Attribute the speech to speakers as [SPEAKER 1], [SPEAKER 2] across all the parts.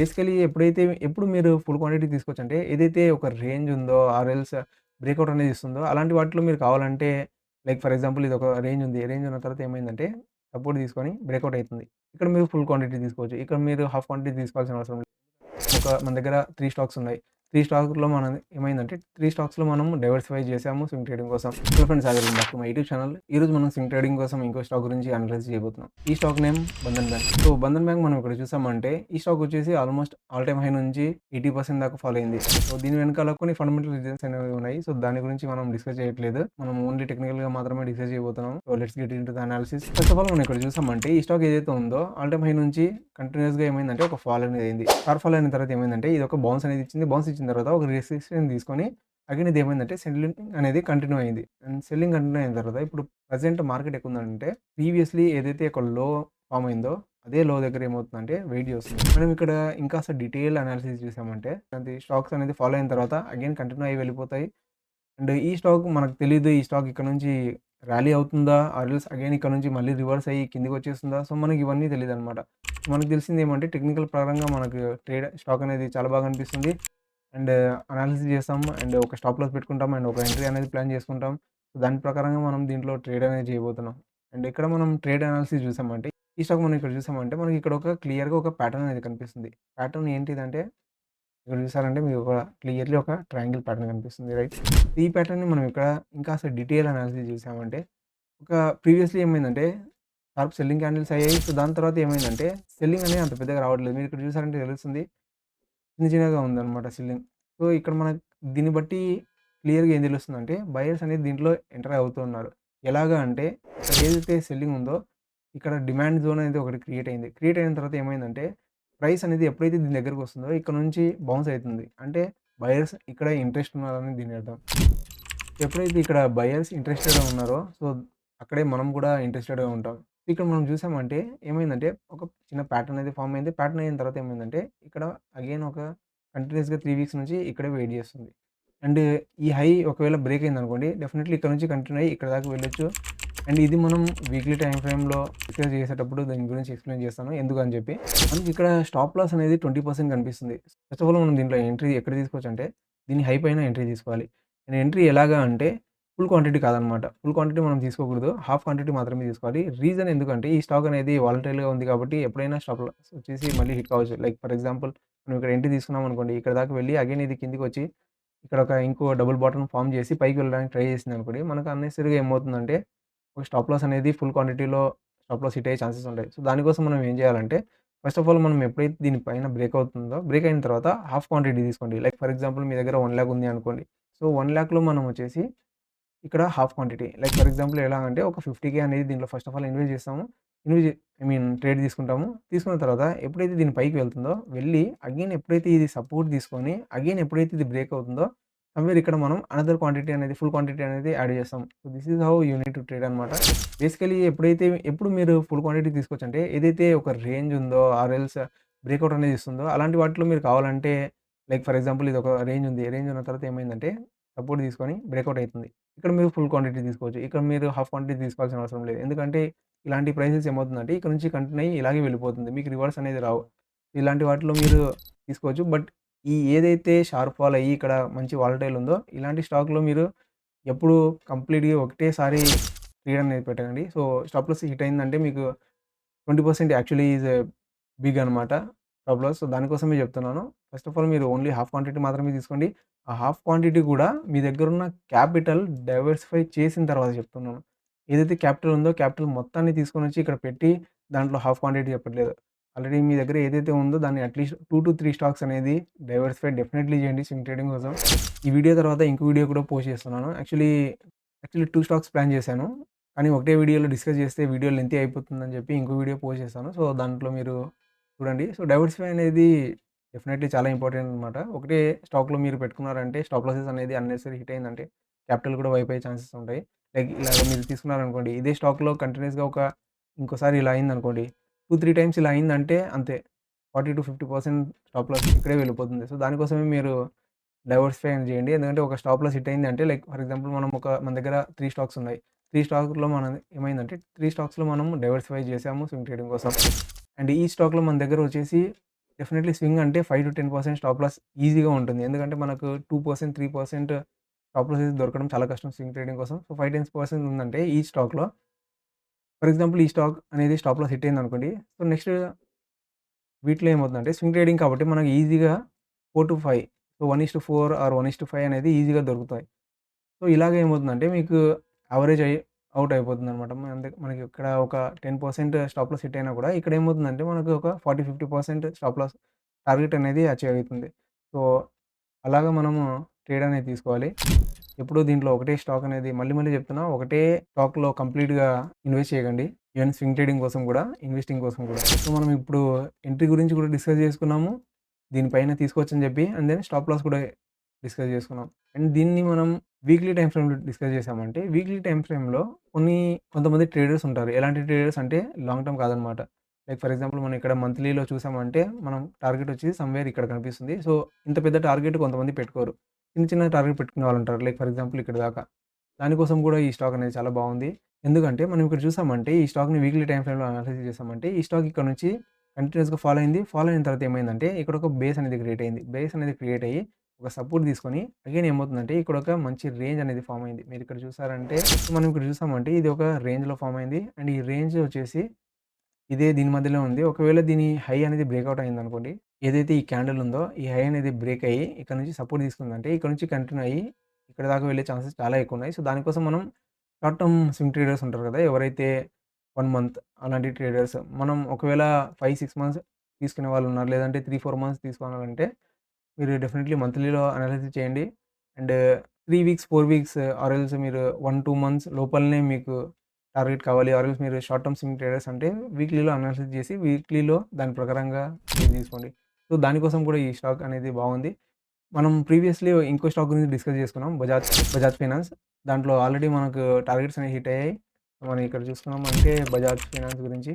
[SPEAKER 1] Basically ఎప్పుడైతే ఎప్పుడు మీరు ఫుల్ క్వాంటిటీ తీసుకోవచ్చంటే ఏదైతే ఒక రేంజ్ ఉందో ఆర్ఎల్స్ బ్రేక్అవుట్ అనేది ఇస్తుందో అలాంటి వాటిలో మీరు కావాలంటే లైక్ ఫర్ ఎగ్జాంపుల్ ఇది ఒక రేంజ్ ఉంది. రేంజ్ ఉన్న తర్వాత ఏమైందంటే సపోర్ట్ తీసుకొని బ్రేక్అవుట్ అవుతుంది. ఇక్కడ మీరు ఫుల్ క్వాంటిటీ తీసుకోవచ్చు. ఇక్కడ మీరు హాఫ్ క్వాంటిటీ తీసుకోవాల్సిన అవసరం లేదు. ఒక మన దగ్గర త్రీ స్టాక్స్ ఉన్నాయి. త్రీ స్టాక్లో మనం ఏమైందంటే త్రీ స్టాక్స్లో మనం డైవర్సిఫై చేసాము స్వింగ్ ట్రేడింగ్ కోసం. హలో ఫ్రెండ్స్ అది బ్యాక్ మై యూట్యూబ్ ఛానల్. ఈ రోజు మనం స్వింగ్ ట్రేడింగ్ కోసం ఇంకో స్టాక్ గురించి అనలైజ్ చేయబోతున్నాం. ఈ stock name Bandhan Bank. So Bandhan Bank మనం ఇక్కడ చూసామంటే ఈ స్టాక్ వచ్చేసి ఆల్మోస్ట్ ఆల్ టైమ్ హై నుంచి ఎయిటీ పర్సెంట్ దాకా ఫాలో అయింది. సో దీని వెనకాల కొన్ని ఫండమెంటల్ రీజన్స్ అనేవి ఉన్నాయి. సో దాని గురించి మనం డిస్కస్ చేయట్లేదు. మనం ఓన్లీ టెక్నికల్గా మాత్రమే డిస్కస్ చేయబోతున్నాం. So let's get into the analysis first of all మనం ఇక్కడ చూసామంటే ఈ స్టాక్ ఏదైతే ఉందో ఆల్ టైమ్ హై నుంచి కంటిన్యూస్గా ఏమైందంటే ఒక ఫాల్ అనేది అయింది. ఫాల్ అయిన తర్వాత ఏమైందంటే ఇది ఒక బౌన్స్ అనేది ఇచ్చింది. బౌన్స్ ఇచ్చిన తర్వాత ఒక రెసిస్టెన్స్ తీసుకొని అగైన్ ఇది ఏమైందంటే సెల్లింగ్ అనేది కంటిన్యూ అయింది. అండ్ సెల్లింగ్ కంటిన్యూ అయిన తర్వాత ఇప్పుడు ప్రజెంట్ మార్కెట్ ఎక్కువ ఉందంటే ప్రీవియస్లీ ఏదైతే ఒక లో ఫామ్ అయిందో అదే లో దగ్గర ఏమవుతుందంటే వెయిట్ చేస్తుంది. మనం ఇక్కడ ఇంకా అసలు డీటెయిల్ అనాలిసిస్ చూసామంటే అది స్టాక్స్ అనేది ఫాలో అయిన తర్వాత అగైన్ కంటిన్యూ అయ్యి వెళ్ళిపోతాయి. అండ్ ఈ స్టాక్ మనకు తెలియదు ఈ స్టాక్ ఇక్కడ నుంచి ర్యాలీ అవుతుందా? ఆర్ఎల్స్ అగైన్ ఇక్కడ నుంచి మళ్ళీ రివర్స్ అయ్యి కిందికి వచ్చేస్తుందా? సో మనకి ఇవన్నీ తెలియదు అనమాట మనకు తెలిసింది ఏమంటే టెక్నికల్ పరంగా మనకు ట్రేడ్ స్టాక్ అనేది చాలా బాగా అనిపిస్తుంది. అండ్ అనాలిసిస్ చేస్తాం అండ్ ఒక స్టాప్ లాస్ పెట్టుకుంటాం అండ్ ఒక ఎంట్రీ అనేది ప్లాన్ చేసుకుంటాం దాని ప్రకారంగా మనం దీంట్లో ట్రేడ్ అనేది చేయబోతున్నాం. అండ్ ఇక్కడ మనం ట్రేడ్ అనాలిసిస్ చూసామంటే ఈ స్టాక్ మనం ఇక్కడ చూసామంటే మనకి ఇక్కడ ఒక క్లియర్గా ఒక ప్యాటర్న్ అనేది కనిపిస్తుంది. ప్యాటర్న్ ఏంటిదంటే ఇక్కడ చూసారంటే మీకు ఒక క్లియర్లీ ఒక ట్రయాంగిల్ ప్యాటర్న్ కనిపిస్తుంది రైట్ ఈ ప్యాటర్న్ని మనం ఇక్కడ ఇంకా అసలు డీటెయిల్ అనాలిసిస్ చూసామంటే ఒక ప్రీవియస్లీ ఏమైందంటే షార్ప్ సెల్లింగ్ క్యాండిల్స్ అయ్యాయి. సో దాని తర్వాత ఏమైందంటే సెల్లింగ్ అనేది అంత పెద్దగా రావట్లేదు. మీరు ఇక్కడ చూసారంటే తెలుస్తుంది చిన్న చిన్నగా ఉందన్నమాట సెల్లింగ్. సో ఇక్కడ మనకు దీన్ని బట్టి క్లియర్గా ఏం తెలుస్తుందంటే బయర్స్ అనేది దీంట్లో ఎంటర్ అవుతున్నారు. ఎలాగా అంటే ఇక్కడ ఏదైతే సెల్లింగ్ ఉందో ఇక్కడ డిమాండ్ జోన్ అనేది ఒకటి క్రియేట్ అయింది. క్రియేట్ అయిన తర్వాత ఏమైందంటే ప్రైస్ అనేది ఎప్పుడైతే దీని దగ్గరకు వస్తుందో ఇక్కడ నుంచి బౌన్స్ అవుతుంది. అంటే బయర్స్ ఇక్కడ ఇంట్రెస్ట్ ఉన్నారని దీని అర్థం. ఎప్పుడైతే ఇక్కడ బయర్స్ ఇంట్రెస్టెడ్గా ఉన్నారో సో అక్కడే మనం కూడా ఇంట్రెస్టెడ్గా ఉంటాం. ఇక్కడ మనం చూసామంటే ఏమైందంటే ఒక చిన్న ప్యాటర్న్ అనేది ఫామ్ అయింది. ప్యాటర్న్ అయిన తర్వాత ఏమైందంటే ఇక్కడ అగైన్ ఒక కంటిన్యూస్గా త్రీ వీక్స్ నుంచి ఇక్కడే వెయిట్ చేస్తుంది. అండ్ ఈ హై ఒకవేళ బ్రేక్ అయింది అనుకోండి డెఫినెట్లీ ఇక్కడ నుంచి కంటిన్యూ అయ్యి ఇక్కడ దాకా వెళ్ళొచ్చు. అండ్ ఇది మనం వీక్లీ టైం ఫ్రేమ్లో ఎక్స్ప్లెయిన్ చేసేటప్పుడు దాని గురించి ఎక్స్ప్లెయిన్ చేస్తాను. ఎందుకు అని చెప్పి? మనకి ఇక్కడ స్టాప్ లాస్ అనేది ట్వంటీ పర్సెంట్ కనిపిస్తుంది. ఫస్ట్ ఆఫ్ ఆల్ మనం దీంట్లో ఎంట్రీ ఎక్కడ తీసుకోవచ్చు అంటే దీని హై పైన ఎంట్రీ తీసుకోవాలి. అండ్ ఎంట్రీ ఎలాగా అంటే ఫుల్ క్వాంటిటీ కాదనమాట. ఫుల్ క్వాంటిటీ మనం తీసుకోకూడదు. హాఫ్ క్వాంటిటీ మాత్రమే తీసుకోవాలి. రీజన్ ఎందుకంటే ఈ స్టాక్ అనేది వాలంటరీగా ఉంది కాబట్టి ఎప్పుడైనా స్టాప్ వచ్చేసి మళ్ళీ హిట్ కావచ్చు. లైక్ ఫర్ ఎగ్జాంపుల్ మనం ఇక్కడ ఎంట్రీ తీసుకున్నాం అనుకోండి. ఇక్కడ దాకా వెళ్ళి అగైన్ ఇది కిందికి వచ్చి ఇక్కడ ఒక ఇంకో డబుల్ బాటమ్ ఫామ్ చేసి పైకి వెళ్ళడానికి ట్రై చేసింది అనుకోండి. మనకు అన్నెసరిగా ఏమవుతుందంటే ఒక స్టాప్ లాస్ అనేది ఫుల్ క్వాంటిటీలో స్టాప్ లాస్ హిట్ అయ్యే ఛాన్సెస్ ఉంటాయి. సో దానికోసం మనం ఏం చేయాలంటే ఫస్ట్ ఆఫ్ ఆల్ మనం ఎప్పుడైతే దీనిపైన బ్రేక్ అవుతుందో బ్రేక్ అయిన తర్వాత హాఫ్ క్వాంటిటీ తీసుకోండి. లైక్ ఫర్ ఎగ్జాంపుల్ మీ దగ్గర వన్ ల్యాక్ ఉంది అనుకోండి. సో వన్ ల్యాక్లో మనం వచ్చేసి ఇక్కడ half quantity. Like for example ఎలా అంటే ఒక ఫిఫ్టీకే అనేది దీంట్లో ఫస్ట్ ఆఫ్ ఆల్ ఇన్వెస్ట్ చేస్తాము. ఇన్వెస్ట్ ఐ మీన్ ట్రేడ్ తీసుకుంటాము. తీసుకున్న తర్వాత ఎప్పుడైతే దీని పైకి వెళ్తుందో వెళ్ళి అగైన్ ఎప్పుడైతే ఇది సపోర్ట్ తీసుకొని అగైన్ ఎప్పుడైతే ఇది బ్రేక్ అవుతుందో సమ్వేర్ ఇక్కడ మనం అనదర్ క్వాంటిటీ అనేది ఫుల్ క్వాంటిటీ అనేది యాడ్ చేస్తాం. So this is how you need to trade అనమాట బేసికలీ ఎప్పుడైతే ఎప్పుడు మీరు ఫుల్ క్వాంటిటీ తీసుకోవచ్చు అంటే ఏదైతే ఒక రేంజ్ ఉందో ఆర్ ఎల్స్ బ్రేక్అవుట్ అనేది ఇస్తుందో అలాంటి వాటిలో మీరు కావాలంటే లైక్ ఫర్ ఎగ్జాంపుల్ ఇది ఒక రేంజ్ ఉంది. రేంజ్ ఉన్న తర్వాత ఏమైందంటే సపోర్ట్ తీసుకొని బ్రేక్అవుట్ అవుతుంది. ఇక్కడ మీరు ఫుల్ క్వాంటిటీ తీసుకోవచ్చు. ఇక్కడ మీరు హాఫ్ క్వాంటిటీ తీసుకోవాల్సిన అవసరం లేదు. ఎందుకంటే ఇలాంటి ప్రైసెస్ ఏమవుతుందంటే ఇక్కడ నుంచి కంటిన్యూ అయ్యి ఇలాగే వెళ్ళిపోతుంది. మీకు రివర్స్ అనేది రావు. ఇలాంటి వాటిలో మీరు తీసుకోవచ్చు. బట్ ఈ ఏదైతే షార్ప్ ఫాల్ అయ్యి ఇక్కడ మంచి వాలటైల్ ఉందో ఇలాంటి స్టాక్లో మీరు ఎప్పుడు కంప్లీట్గా ఒకటేసారి ట్రేడ్ అనేది పెట్టకండి. సో స్టాప్ లాస్ హిట్ అయిందంటే మీకు twenty percent actually is big అనమాట స్టాప్ లాస్. సో దానికోసమే చెప్తున్నాను. ఫస్ట్ ఆఫ్ ఆల్ మీరు ఓన్లీ హాఫ్ క్వాంటిటీ మాత్రమే తీసుకోండి. ఆ హాఫ్ క్వాంటిటీ కూడా మీ దగ్గర ఉన్న క్యాపిటల్ డైవర్సిఫై చేసిన తర్వాత చెప్తున్నాను. ఏదైతే క్యాపిటల్ ఉందో క్యాపిటల్ మొత్తాన్ని తీసుకొని వచ్చి ఇక్కడ పెట్టి దాంట్లో హాఫ్ క్వాంటిటీ చెప్పట్లేదు. ఆల్రెడీ మీ దగ్గర ఏదైతే ఉందో దాన్ని at least two to three stocks అనేది డైవర్సిఫై డెఫినెట్లీ చేయండి స్వింగ్ ట్రేడింగ్ కోసం. ఈ వీడియో తర్వాత ఇంకో వీడియో కూడా పోస్ట్ చేస్తున్నాను. Actually actually two stocks plan చేశాను. కానీ ఒకటే వీడియోలో డిస్కస్ చేస్తే వీడియో లెంతీ అయిపోతుందని చెప్పి ఇంకో వీడియో పోస్ట్ చేస్తాను సో దాంట్లో మీరు చూడండి. సో డైవర్సిఫై అనేది డెఫినెట్లీ చాలా ఇంపార్టెంట్ అనమాట ఒకటే స్టాక్లో మీరు పెట్టుకున్నారంటే స్టాక్ లాసెస్ అనేది అన్నెసరీ హిట్ అయిందంటే క్యాపిటల్ కూడా వైప్ అయ్యే ఛాన్సెస్ ఉంటాయి. లైక్ ఇలా మీరు తీసుకున్నారనుకోండి ఇదే స్టాక్లో కంటిన్యూస్గా ఒక ఇంకోసారి ఇలా అయిందనుకోండి టూ త్రీ టైమ్స్ ఇలా అయిందంటే అంతే. Forty to fifty percent stop loss ఇక్కడే వెళ్ళిపోతుంది. సో దానికోసమే మీరు డైవర్సిఫై చేయండి. ఎందుకంటే ఒక స్టాప్ లాస్ హిట్ అయింది అంటే లైక్ ఫర్ ఎగ్జాంపుల్ మనం ఒక మన దగ్గర త్రీ స్టాక్స్ ఉన్నాయి. త్రీ స్టాక్లో మనం ఏమైందంటే త్రీ స్టాక్స్లో మనం డైవర్సిఫై చేసాము స్వింగ్ ట్రేడింగ్ కోసం. అండ్ ఈ స్టాక్లో మన దగ్గర వచ్చేసి డెఫినెట్‌లీ స్వింగ్ అంటే 5-10% స్టాప్ లాస్ ఈజీగా ఉంటుంది. ఎందుకంటే మనకు 2%, 3% స్టాప్ లాస్ అయితే దొరకడం చాలా కష్టం స్వింగ్ ట్రేడింగ్ కోసం. సో, 5-10% ఉందంటే ఈ స్టాక్‌లో ఫర్ ఎగ్జాంపుల్ ఈ స్టాక్ అనేది స్టాప్ లాస్ హిట్ అయిందనుకోండి. సో, నెక్స్ట్ వీటిలో ఏమవుతుందంటే స్వింగ్ ట్రేడింగ్ కాబట్టి మనకు ఈజీగా 4-5 సో, 1:4 ఆర్ 1:5 అనేది ఈజీగా దొరుకుతాయి. సో, ఇలాగ ఏమవుతుందంటే మీకు యావరేజ్ అయ్యి అవుట్ అయిపోతుంది అనమాట అంతే మనకి ఇక్కడ ఒక 10% స్టాప్ లాస్ హిట్ అయినా కూడా ఇక్కడ ఏమవుతుందంటే మనకు ఒక 40-50% స్టాప్ లాస్ టార్గెట్ అనేది అచీవ్ అవుతుంది. సో, అలాగా మనము ట్రేడ్ అనేది తీసుకోవాలి. ఎప్పుడు దీంట్లో ఒకటే స్టాక్ అనేది మళ్ళీ మళ్ళీ చెప్తున్నా ఒకటే స్టాక్‌లో కంప్లీట్‌గా ఇన్వెస్ట్ చేయకండి. ఈవెన్ స్వింగ్ ట్రేడింగ్ కోసం కూడా, ఇన్వెస్టింగ్ కోసం కూడా. సో, మనం ఇప్పుడు ఎంట్రీ గురించి కూడా డిస్కస్ చేసుకున్నాము. దీనిపైన తీసుకోవచ్చని చెప్పి అండ్ దెన్ స్టాప్ లాస్ కూడా డిస్కస్ చేసుకున్నాం. అండ్ దీన్ని మనం వీక్లీ టైమ్ ఫ్రేమ్‌లో డిస్కస్ చేసామంటే వీక్లీ టైం ఫ్రేమ్‌లో కొన్ని కొంతమంది ట్రేడర్స్ ఉంటారు. ఎలాంటి ట్రేడర్స్ అంటే లాంగ్ టర్మ్ కాదనమాట. లైక్ ఫర్ ఎగ్జాంపుల్ మనం ఇక్కడ మంత్లీలో చూసామంటే మనం టార్గెట్ వచ్చి సమ్‌వేర్ ఇక్కడ కనిపిస్తుంది. సో, ఇంత పెద్ద టార్గెట్ కొంతమంది పెట్టుకోరు. చిన్న చిన్న టార్గెట్ పెట్టుకునే వాళ్ళు ఉంటారు. లైక్ ఫర్ ఎగ్జాంపుల్ ఇక్కడ దాకా. దానికోసం కూడా ఈ స్టాక్ అనేది చాలా బాగుంది. ఎందుకంటే మనం ఇక్కడ చూసామంటే ఈ స్టాక్‌ని వీక్లీ టైమ్ ఫ్రేమ్‌లో అనాలిసిస్ చేసామంటే ఈ స్టాక్ ఇక్కడ నుంచి కంటిన్యూస్గా ఫాలో అయింది. ఫాలో అయిన తర్వాత ఏమైందంటే ఇక్కడ ఒక బేస్ అనేది క్రియేట్ అయింది. బేస్ అనేది క్రియేట్ అయ్యి ఒక సపోర్ట్ తీసుకొని అగైన్ ఏమవుతుందంటే ఇక్కడ ఒక మంచి రేంజ్ అనేది ఫామ్ అయింది. మీరు ఇక్కడ చూసారంటే మనం ఇక్కడ చూసామంటే ఇది ఒక రేంజ్‌లో ఫామ్ అయింది. అండ్ ఈ రేంజ్ వచ్చేసి ఇదే దీని మధ్యలో ఉంది. ఒకవేళ దీని హై అనేది బ్రేక్అవుట్ అయింది అనుకోండి ఏదైతే ఈ క్యాండిల్ ఉందో ఈ హై అనేది బ్రేక్ అయ్యి ఇక్కడ నుంచి సపోర్ట్ తీసుకుందంటే ఇక్కడ నుంచి కంటిన్యూ అయ్యి ఇక్కడ దాకా వెళ్ళే ఛాన్సెస్ చాలా ఎక్కువ ఉన్నాయి. సో, దానికోసం మనం షార్ట్ టర్మ్ స్వింగ్ ట్రేడర్స్ ఉంటారు కదా! ఎవరైతే వన్ మంత్ అలాంటి ట్రేడర్స్ మనం ఒకవేళ 5, 6 మంత్స్ తీసుకునే వాళ్ళు ఉన్నారు. లేదంటే 3, 4 మంత్స్ తీసుకోవాలంటే మీరు డెఫినెట్‌లీ మంత్లీలో అనాలిసిస్ చేయండి. And three weeks, four weeks ఆర్ఎల్స్ మీరు 1, 2 మంత్స్ లోపలనే మీకు టార్గెట్ కావాలి. ఆర్ఎల్స్ మీరు షార్ట్ టర్మ్ స్వింగ్ ట్రేడర్స్ అంటే వీక్లీలో అనాలిసిస్ చేసి వీక్లీలో దాని ప్రకారంగా తీసుకోండి. సో, దానికోసం కూడా ఈ స్టాక్ అనేది బాగుంది. మనం ప్రీవియస్‌లీ ఇంకో స్టాక్ గురించి డిస్కస్ చేసుకున్నాం. బజాజ్ బజాజ్ ఫైనాన్స్. దాంట్లో ఆల్రెడీ మనకు టార్గెట్స్ అనేవి హిట్ అయ్యాయి. మనం ఇక్కడ చూసుకున్నాం అంటే బజాజ్ ఫైనాన్స్ గురించి.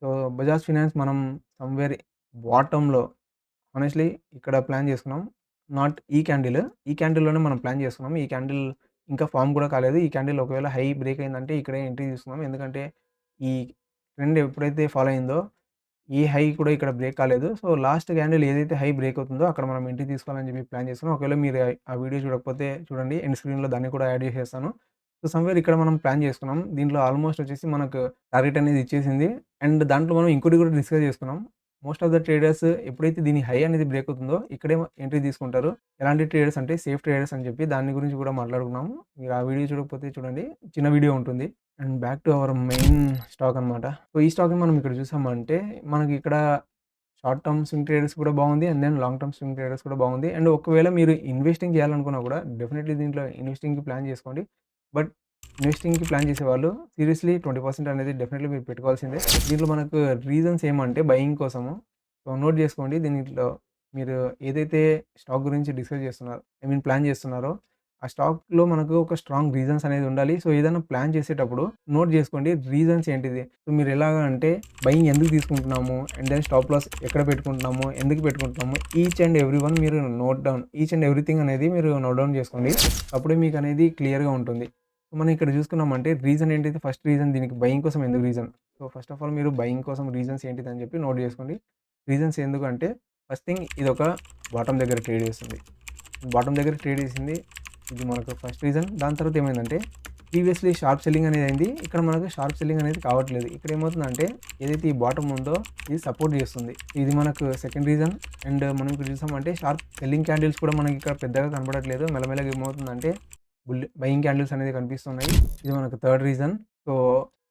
[SPEAKER 1] సో, బజాజ్ ఫైనాన్స్ మనం సమ్‌వేర్ బాటంలో ఆనెస్ట్లీ ఇక్కడ ప్లాన్ చేసుకున్నాం. నాట్ ఈ క్యాండిల్. ఈ క్యాండిల్‌లోనే మనం ప్లాన్ చేసుకున్నాం. ఈ క్యాండిల్ ఇంకా ఫామ్ కూడా కాలేదు. ఈ క్యాండిల్ ఒకవేళ హై బ్రేక్ అయిందంటే ఇక్కడే ఎంట్రీ తీసుకున్నాం ఎందుకంటే ఈ ట్రెండ్ ఎప్పుడైతే ఫాలో అయిందో ఈ హై కూడా ఇక్కడ బ్రేక్ కాలేదు. సో, లాస్ట్ క్యాండిల్ ఏదైతే హై బ్రేక్ అవుతుందో అక్కడ మనం ఎంట్రీ తీసుకోవాలని చెప్పి ప్లాన్ చేస్తున్నాం ఒకవేళ మీరు ఆ వీడియో చూడకపోతే చూడండి. ఎండ్ స్క్రీన్‌లో దాన్ని కూడా యాడ్ చేసేస్తాను. సో, సమ్‌వేర్ ఇక్కడ మనం ప్లాన్ చేసుకున్నాం. దీంట్లో ఆల్మోస్ట్ వచ్చేసి మనకు టార్గెట్ అనేది ఇచ్చేసింది. అండ్ దాంట్లో మనం ఇంకోటి కూడా డిస్కస్ చేసుకున్నాం. మోస్ట్ ఆఫ్ ద ట్రేడర్స్ ఎప్పుడైతే దీని హై అనేది బ్రేక్ అవుతుందో ఇక్కడే ఎంట్రీ తీసుకుంటారు. ఎలాంటి ట్రేడర్స్ అంటే సేఫ్ ట్రేడర్స్ అని చెప్పి దాని గురించి కూడా మాట్లాడుకున్నాము. మీరు ఆ వీడియో చూడకపోతే చూడండి. చిన్న వీడియో ఉంటుంది. And back to our main stock అనమాట. సో, ఈ స్టాక్‌ని మనం ఇక్కడ చూసామంటే మనకి ఇక్కడ షార్ట్ టర్మ్ స్వింగ్ ట్రేడర్స్ కూడా బాగుంది. And then long term swing traders కూడా బాగుంది. అండ్ ఒకవేళ మీరు ఇన్వెస్టింగ్ చేయాలనుకున్నా కూడా డెఫినెట్‌లీ దీంట్లో ఇన్వెస్టింగ్‌కి ప్లాన్ చేసుకోండి. బట్ ఇన్వెస్టింగ్‌కి ప్లాన్ చేసేవాళ్ళు సీరియస్‌లీ 20% అనేది డెఫినెట్‌లీ మీరు పెట్టుకోవాల్సిందే. దీంట్లో మనకు రీజన్స్ ఏమంటే బయింగ్ కోసము. సో, నోట్ చేసుకోండి. దీనిలో మీరు ఏదైతే స్టాక్ గురించి డిస్కస్ చేస్తున్నారో ఐ మీన్ ప్లాన్ చేస్తున్నారో ఆ స్టాక్‌లో మనకు ఒక స్ట్రాంగ్ రీజన్స్ అనేది ఉండాలి. సో, ఏదైనా ప్లాన్ చేసేటప్పుడు నోట్ చేసుకోండి రీజన్స్ ఏంటిది. సో, మీరు ఎలాగ అంటే బయింగ్ ఎందుకు తీసుకుంటున్నాము? అండ్ దెన్ స్టాప్ లాస్ ఎక్కడ పెట్టుకుంటున్నాము? ఎందుకు పెట్టుకుంటున్నాము? ఈచ్ అండ్ ఎవ్రీ వన్ మీరు note down each and everything అనేది మీరు నోట్ డౌన్ చేసుకోండి. అప్పుడే మీకు అనేది క్లియర్‌గా ఉంటుంది. మనం ఇక్కడ చూసుకున్నామంటే రీజన్ ఏంటిది? ఫస్ట్ రీజన్ దీనికి బయింగ్ కోసం ఎందుకు reason? So, first of all మీరు బయింగ్ కోసం రీజన్స్ ఏంటిది అని చెప్పి నోట్ చేసుకోండి. రీజన్స్ ఎందుకంటే ఫస్ట్ థింగ్ ఇదొక బాటమ్ దగ్గర ట్రేడ్ చేస్తుంది. బాటమ్ దగ్గర ట్రేడ్ చేసింది. ఇది మనకు ఫస్ట్ రీజన్. దాని తర్వాత ఏమైందంటే ప్రీవియస్‌లీ షార్ప్ సెల్లింగ్ అనేది అయింది. ఇక్కడ మనకు షార్ప్ సెల్లింగ్ అనేది కావట్లేదు. ఇక్కడ ఏమవుతుందంటే ఏదైతే ఈ బాటమ్ ఉందో ఇది సపోర్ట్ చేస్తుంది. ఇది మనకు సెకండ్ రీజన్. అండ్ మనం ఇక్కడ చూసామంటే షార్ప్ సెల్లింగ్ క్యాండిల్స్ కూడా మనకి ఇక్కడ పెద్దగా కనపడట్లేదు. మెల్లమెల్లగా ఏమవుతుందంటే బయింగ్ క్యాండిల్స్ అనేది కనిపిస్తున్నాయి. ఇది మనకు థర్డ్ రీజన్. సో,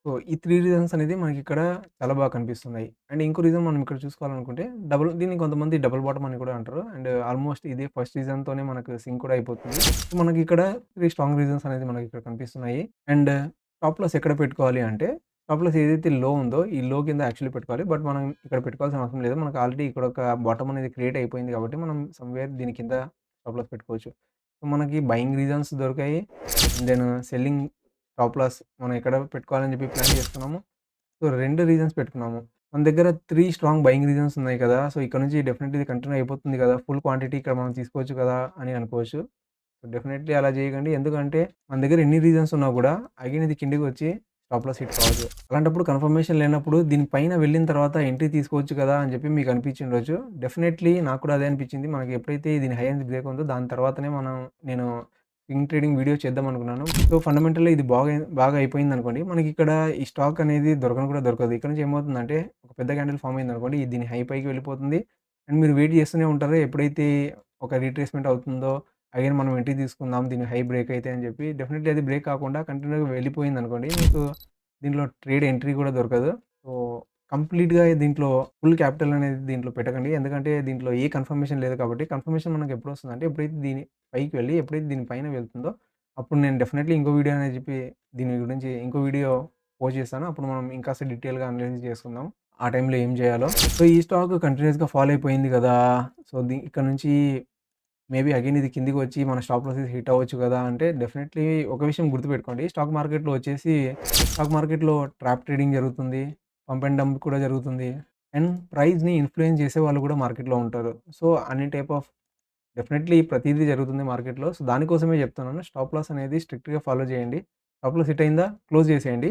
[SPEAKER 1] సో, ఈ త్రీ రీజన్స్ అనేది మనకి ఇక్కడ చాలా బాగా కనిపిస్తున్నాయి. అండ్ ఇంకో రీజన్ మనం ఇక్కడ చూసుకోవాలనుకుంటే డబుల్ దీన్ని కొంతమంది డబుల్ బాటమ్ అని కూడా అంటారు. అండ్ ఆల్మోస్ట్ ఇదే ఫస్ట్ రీజన్‌తోనే మనకు సింక్ కూడా అయిపోతుంది. సో, మనకి ఇక్కడ త్రీ స్ట్రాంగ్ రీజన్స్ అనేది మనకి ఇక్కడ కనిపిస్తున్నాయి. అండ్ టాప్ లాస్ ఎక్కడ పెట్టుకోవాలి అంటే టాప్ లాస్ ఏదైతే లో ఉందో ఈ లో కింద యాక్చువల్లీ పెట్టుకోవాలి. బట్ మనం ఇక్కడ పెట్టుకోవాల్సిన అవసరం లేదు. మనకు ఆల్రెడీ ఇక్కడ ఒక బాటమ్ అనేది క్రియేట్ అయిపోయింది కాబట్టి మనం సమ్‌వేర్ దీని కింద టాప్ లాస్ పెట్టుకోవచ్చు. సో, మనకి బయింగ్ రీజన్స్ దొరికాయి. దెన్ సెల్లింగ్ టాప్ లాస్ మనం ఎక్కడ పెట్టుకోవాలని చెప్పి ప్లాన్ చేసుకున్నాము. సో, రెండు రీజన్స్ పెట్టుకున్నాము. మన దగ్గర త్రీ స్ట్రాంగ్ బయింగ్ రీజన్స్ ఉన్నాయి కదా! సో, ఇక్కడ నుంచి డెఫినెట్‌లీ ఇది కంటిన్యూ అయిపోతుంది కదా! ఫుల్ క్వాంటిటీ ఇక్కడ మనం తీసుకోవచ్చు కదా! అని అనుకోవచ్చు. డెఫినెట్‌లీ అలా చేయకండి. ఎందుకంటే మన దగ్గర ఎన్ని రీజన్స్ ఉన్నా కూడా అగైన్ ఇది కిందికి వచ్చి స్టాప్ లాస్ హిట్ కావచ్చు. అలాంటప్పుడు కన్ఫర్మేషన్ లేనప్పుడు దీని పైన వెళ్ళిన తర్వాత ఎంట్రీ తీసుకోవచ్చు కదా! అని చెప్పి మీకు అనిపించిండ్రు డెఫినెట్లీ నాకు కూడా అదే అనిపించింది. మనకి ఎప్పుడైతే దీని హై అనేది బ్రేక్ ఉందో దాని తర్వాతనే మనం నేను స్వింగ్ ట్రేడింగ్ వీడియో చేద్దాం అనుకున్నాను. సో, ఫండమెంటల్‌గా ఇది బాగా బాగా అయిపోయిందనుకోండి. మనకి ఇక్కడ ఈ స్టాక్ అనేది దొరకను కూడా దొరకదు. ఇక్కడ నుంచి ఏమవుతుందంటే ఒక పెద్ద క్యాండిల్ ఫార్మ్ అయిందనుకోండి. ఇది దీని హై పైకి వెళ్ళిపోతుంది. అండ్ మీరు వెయిట్ చేస్తూనే ఉంటారు. ఎప్పుడైతే ఒక రీట్రేస్మెంట్ అవుతుందో అగైన్ మనం ఎంట్రీ తీసుకుందాం. దీని హై బ్రేక్ అయితే అని చెప్పి డెఫినెట్లీ అది బ్రేక్ కాకుండా కంటిన్యూ‌గా వెళ్ళిపోయింది అనుకోండి మీకు దీంట్లో ట్రేడ్ ఎంట్రీ కూడా దొరకదు. సో, కంప్లీట్‌గా దీంట్లో ఫుల్ క్యాపిటల్ అనేది దీంట్లో పెట్టకండి. ఎందుకంటే దీంట్లో ఏ కన్ఫర్మేషన్ లేదు కాబట్టి కన్ఫర్మేషన్ మనకు ఎప్పుడు వస్తుంది అంటే ఎప్పుడైతే దీని పైకి వెళ్ళి ఎప్పుడైతే దీని పైన వెళ్తుందో అప్పుడు నేను డెఫినెట్లీ ఇంకో వీడియో అనేది చెప్పి దీని గురించి ఇంకో వీడియో పోస్ట్ చేస్తాను. అప్పుడు మనం ఇంకాస్త డీటెయిల్‌గా అనలైజ్ చేసుకుందాం. ఆ టైంలో ఏం చేయాలో. సో, ఈ స్టాక్ కంటిన్యూస్గా ఫాలో అయిపోయింది కదా! సో, దీ ఇక్కడ నుంచి మేబీ అగైన్ ఇది కిందికి వచ్చి మన స్టాప్ లాసెస్ హిట్ అవ్వచ్చు కదా! అంటే డెఫినెట్లీ ఒక విషయం గుర్తుపెట్టుకోండి. స్టాక్ మార్కెట్‌లో వచ్చేసి స్టాక్ మార్కెట్‌లో ట్రాప్ ట్రేడింగ్ జరుగుతుంది. పంప్ అండ్ డంప్ కూడా జరుగుతుంది. అండ్ ప్రైస్‌ని ఇన్‌ఫ్లుయెన్స్ చేసేవాళ్ళు కూడా మార్కెట్‌లో ఉంటారు. సో, అన్ని టైప్ ఆఫ్ డెఫినెట్లీ ప్రతిదీ జరుగుతుంది మార్కెట్‌లో. సో, దానికోసమే చెప్తున్నాను. స్టాప్ లాస్ అనేది స్ట్రిక్ట్‌గా ఫాలో చేయండి. స్టాప్ లాస్ హిట్ అయిందా? క్లోజ్ చేసేయండి.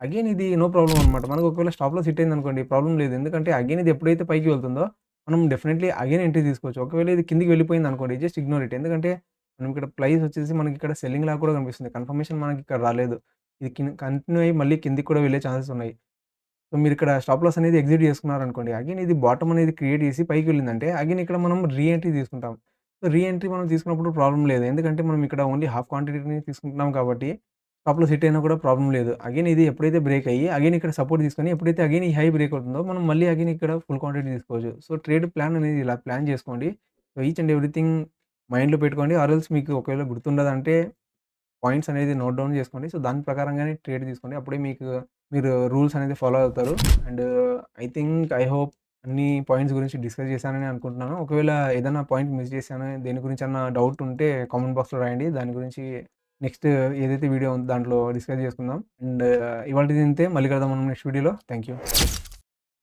[SPEAKER 1] అగైన్ ఇది నో ప్రాబ్లం అనమాట. మనకు ఒకవేళ స్టాప్ లాస్ హిట్ అయిందనుకోండి ప్రాబ్లమ్ లేదు. ఎందుకంటే అగైన్ ఇది ఎప్పుడైతే పైకి వెళ్తుందో మనం డెఫినెట్లీ అగైన్ ఎంట్రీ తీసుకోవచ్చు. ఒకవేళ ఇది కిందికి వెళ్ళిపోయింది అనుకోండి జస్ట్ ఇగ్నోర్ ఇట్. ఎందుకంటే మనం ఇక్కడ ప్రైస్ వచ్చేసి మనకి ఇక్కడ సెల్లింగ్ లాగా కూడా కనిపిస్తుంది. కన్ఫర్మేషన్ మనకి ఇక్కడ రాలేదు. ఇది కంటిన్యూ అయ్యి మళ్ళీ కిందకి కూడా వెళ్ళే ఛాన్సెస్ ఉన్నాయి. సో, మీరు ఇక్కడ స్టాప్ లాస్ అనేది ఎగ్జిట్ చేసుకున్నారనుకోండి. అగైన్ ఇది బాటమ్ అనేది క్రియేట్ చేసి పైకి వెళ్ళిందంటే అగైన్ ఇక్కడ మనం రీ ఎంట్రీ తీసుకుంటాం. సో, రీ ఎంట్రీ మనం తీసుకున్నప్పుడు ప్రాబ్లమ్ లేదు. ఎందుకంటే మనం ఇక్కడ ఓన్లీ హాఫ్ క్వాంటిటీని తీసుకుంటున్నాం కాబట్టి టాప్లో సెట్ అయినా కూడా ప్రాబ్లమ్ లేదు. అగైన్ ఇది ఎప్పుడైతే బ్రేక్ అయ్యి అగైన్ ఇక్కడ సపోర్ట్ తీసుకొని ఎప్పుడైతే అగైన్ ఈ హై బ్రేక్ అవుతుందో మనం మళ్ళీ అగైన్ ఇక్కడ ఫుల్ క్వాంటిటీ తీసుకోవచ్చు. సో, ట్రేడ్ ప్లాన్ అనేది ఇలా ప్లాన్ చేసుకోండి. సో, ఈచ్ అండ్ ఎవ్రీథింగ్ మైండ్‌లో పెట్టుకోండి. ఆర్ఎల్స్ మీకు ఒకవేళ గుర్తుండదంటే పాయింట్స్ అనేది నోట్ డౌన్ చేసుకోండి. సో, దాని ప్రకారంగానే ట్రేడ్ తీసుకోండి. అప్పుడే మీకు మీరు రూల్స్ అనేది ఫాలో అవుతారు. And I think I hope అన్ని పాయింట్స్ గురించి డిస్కస్ చేశానని అనుకుంటున్నాను. ఒకవేళ ఏదైనా పాయింట్ మిస్ చేశాను దేని గురించన్నా డౌట్ ఉంటే కామెంట్ బాక్స్‌లో రాయండి. దాని గురించి నెక్స్ట్ ఏదైతే వీడియో ఉందో దాంట్లో డిస్కస్ చేసుకుందాం. అండ్ ఇవాళ తింటే మళ్ళీ కలుద్దాం మనం నెక్స్ట్ వీడియోలో. Thank you.